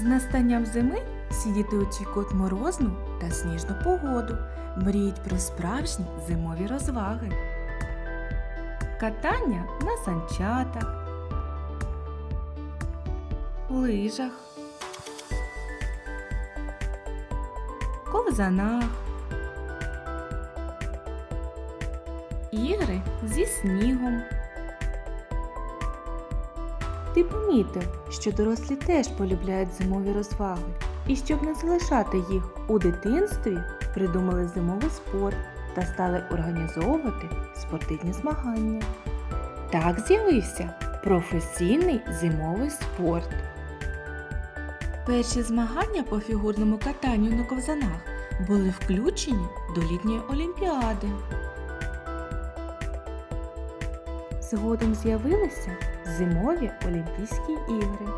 З настанням зими всі діти очікують морозну та сніжну погоду, мріють про справжні зимові розваги. Катання на санчатах, лижах, ковзанах, ігри зі снігом. Ти помітив, що дорослі теж полюбляють зимові розваги, і щоб не залишати їх у дитинстві, придумали зимовий спорт та стали організовувати спортивні змагання. Так з'явився професійний зимовий спорт. Перші змагання по фігурному катанню на ковзанах були включені до літньої олімпіади. Згодом з'явилися зимові Олімпійські ігри.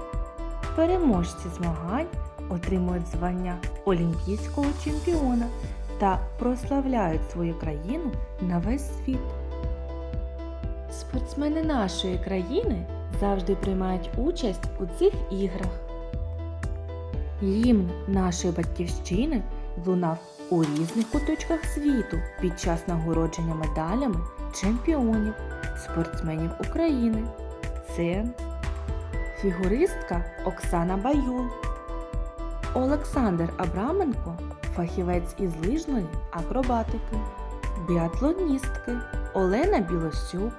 Переможці змагань отримують звання олімпійського чемпіона та прославляють свою країну на весь світ. Спортсмени нашої країни завжди приймають участь у цих іграх. Гімн нашої батьківщини лунав у різних куточках світу під час нагородження медалями чемпіонів, спортсменів України. Це фігуристка Оксана Баюл, Олександр Абраменко, фахівець із лижної акробатики, біатлоністки Олена Білосюк,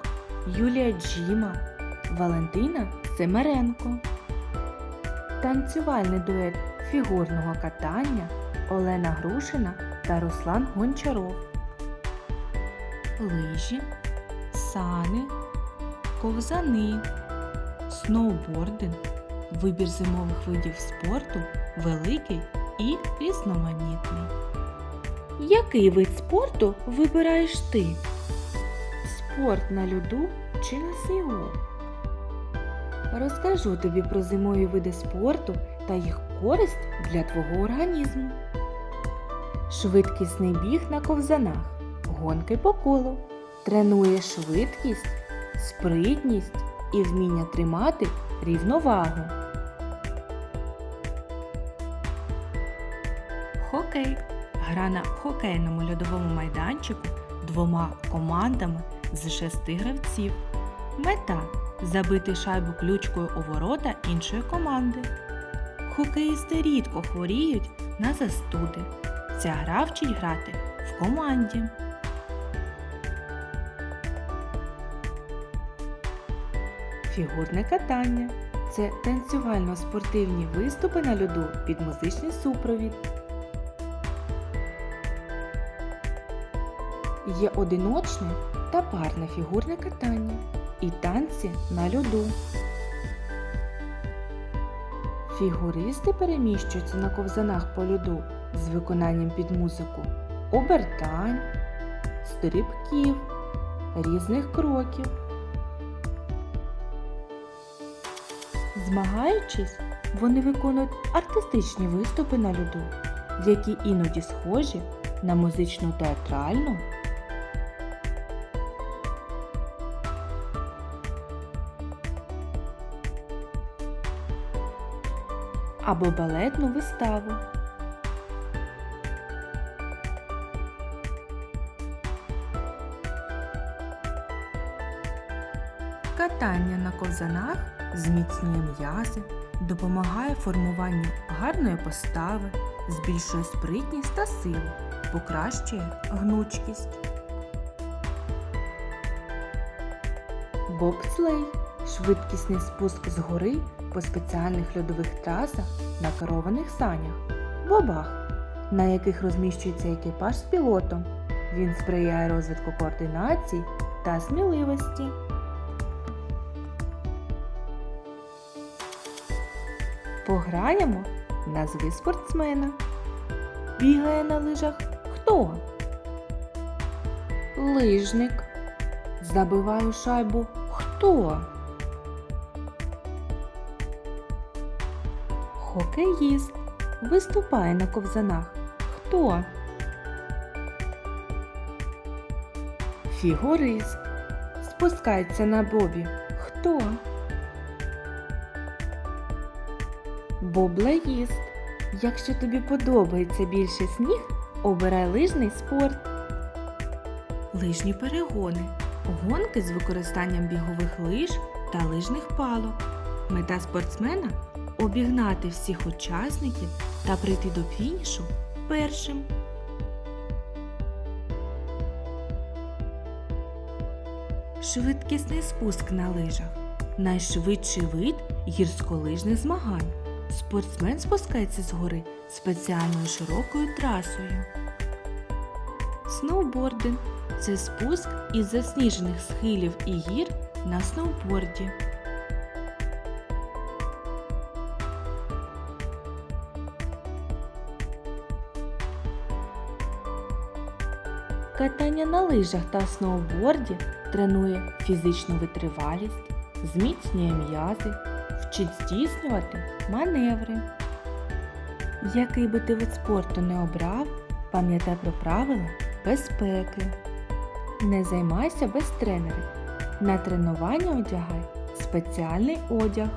Юлія Джіма, Валентина Семеренко, танцювальний дует фігурного катання Олена Грушина та Руслан Гончаров, лижі, сани, ковзани, сноубординг, вибір зимових видів спорту великий і різноманітний. Який вид спорту вибираєш ти? Спорт на льоду чи на снігу? Розкажу тобі про зимові види спорту та їх користь для твого організму. Швидкісний біг на ковзанах, гонки по колу, тренує швидкість, спритність і вміння тримати рівновагу. Хокей. Гра на хокейному льодовому майданчику двома командами з шести гравців. Мета забити шайбу ключкою у ворота іншої команди. Хокеїсти рідко хворіють на застуди. Ця гра вчить грати в команді. Фігурне катання це танцювально-спортивні виступи на льоду під музичний супровід. Є одиночне та парне фігурне катання і танці на льоду. Фігуристи переміщуються на ковзанах по льоду з виконанням під музику обертань, стрибків, різних кроків. Змагаючись, вони виконують артистичні виступи на льоду, які іноді схожі на музичну театральну або балетну виставу. Катання на ковзанах зміцнює м'язи, допомагає формуванню гарної постави, збільшує спритність та силу, покращує гнучкість. Бобслей швидкісний спуск з гори по спеціальних льодових трасах на керованих санях, бобах, на яких розміщується екіпаж з пілотом. Він сприяє розвитку координації та сміливості. Пограємо назви спортсмена. Бігає на лижах хто? Лижник. Забиває шайбу хто? Хокеїст. Виступає на ковзанах. Хто? Фігурист. Спускається на бобі. Хто? Боблеїст. Якщо тобі подобається більше сніг, обирай лижний спорт. Лижні перегони. Гонки з використанням бігових лиж та лижних палок. Мета спортсмена обігнати всіх учасників та прийти до фінішу першим. Швидкісний спуск на лижах найшвидший вид гірськолижних змагань. Спортсмен спускається з гори спеціальною широкою трасою. Сноубординг це спуск із засніжених схилів і гір на сноуборді. Катання на лижах та сноуборді тренує фізичну витривалість, зміцнює м'язи, вчить здійснювати маневри. Який би ти вид спорту не обрав, пам'ятай про правила безпеки. Не займайся без тренера. На тренування одягай спеціальний одяг.